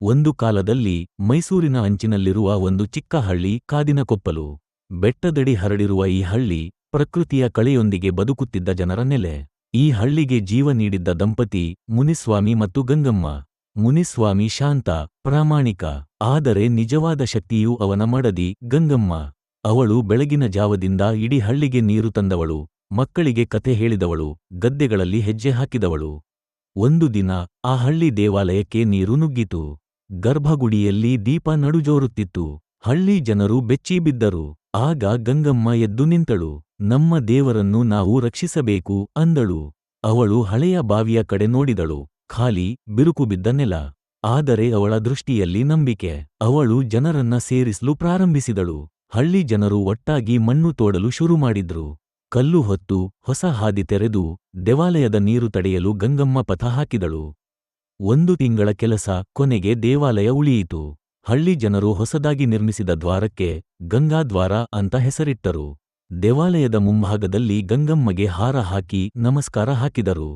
ಒಂದು ಕಾಲದಲ್ಲಿ ಮೈಸೂರಿನ ಅಂಚಿನಲ್ಲಿರುವ ಒಂದು ಚಿಕ್ಕ ಹಳ್ಳಿ ಕಾದಿನಕೊಪ್ಪಲು ಬೆಟ್ಟದಡಿ ಹರಡಿರುವ ಈ ಹಳ್ಳಿ ಪ್ರಕೃತಿಯ ಕಳೆಯೊಂದಿಗೆ ಬದುಕುತ್ತಿದ್ದ ಜನರ ನೆಲೆ. ಈ ಹಳ್ಳಿಗೆ ಜೀವ ನೀಡಿದ್ದ ದಂಪತಿ ಮುನಿಸ್ವಾಮಿ ಮತ್ತು ಗಂಗಮ್ಮ. ಮುನಿಸ್ವಾಮಿ ಶಾಂತ, ಪ್ರಾಮಾಣಿಕ, ಆದರೆ ನಿಜವಾದ ಶಕ್ತಿಯು ಅವನ ಮಡದಿ ಗಂಗಮ್ಮ. ಅವಳು ಬೆಳಗಿನ ಜಾವದಿಂದ ಇಡೀ ಹಳ್ಳಿಗೆ ನೀರು ತಂದವಳು, ಮಕ್ಕಳಿಗೆ ಕಥೆ ಹೇಳಿದವಳು, ಗದ್ದೆಗಳಲ್ಲಿ ಹೆಜ್ಜೆ ಹಾಕಿದವಳು. ಒಂದು ದಿನ ಆ ಹಳ್ಳಿ ದೇವಾಲಯಕ್ಕೆ ನೀರು ನುಗ್ಗಿತು. ಗರ್ಭಗುಡಿಯಲ್ಲಿ ದೀಪ ನಡುಜೋರುತ್ತಿತ್ತು. ಹಳ್ಳಿ ಜನರು ಬೆಚ್ಚಿಬಿದ್ದರು ಆಗ ಗಂಗಮ್ಮ ಎದ್ದು ನಿಂತಳು. ನಮ್ಮ ದೇವರನ್ನು ನಾವು ರಕ್ಷಿಸಬೇಕು ಅಂದಳು. ಅವಳು ಹಳೆಯ ಬಾವಿಯ ಕಡೆ ನೋಡಿದಳು. ಖಾಲಿ, ಬಿರುಕು ಬಿದ್ದ ನೆಲ. ಆದರೆ ಅವಳ ದೃಷ್ಟಿಯಲ್ಲಿ ನಂಬಿಕೆ. ಅವಳು ಜನರನ್ನ ಸೇರಿಸಲು ಪ್ರಾರಂಭಿಸಿದಳು. ಹಳ್ಳಿ ಜನರು ಒಟ್ಟಾಗಿ ಮಣ್ಣು ತೋಡಲು ಶುರು ಮಾಡಿದ್ರು. ಕಲ್ಲು ಹೊತ್ತು ಹೊಸ ಹಾದಿ ತೆರೆದು ದೇವಾಲಯದ ನೀರು ತಡೆಯಲು ಗಂಗಮ್ಮ ಪಥ ಹಾಕಿದಳು. ಒಂದು ತಿಂಗಳ ಕೆಲಸ ಕೊನೆಗೆ ದೇವಾಲಯ ಉಳಿಯಿತು. ಹಳ್ಳಿ ಜನರು ಹೊಸದಾಗಿ ನಿರ್ಮಿಸಿದ ದ್ವಾರಕ್ಕೆ ಗಂಗಾದ್ವಾರ ಅಂತ ಹೆಸರಿಟ್ಟರು. ದೇವಾಲಯದ ಮುಂಭಾಗದಲ್ಲಿ ಗಂಗಮ್ಮಗೆ ಹಾರ ಹಾಕಿ ನಮಸ್ಕಾರ ಹಾಕಿದರು.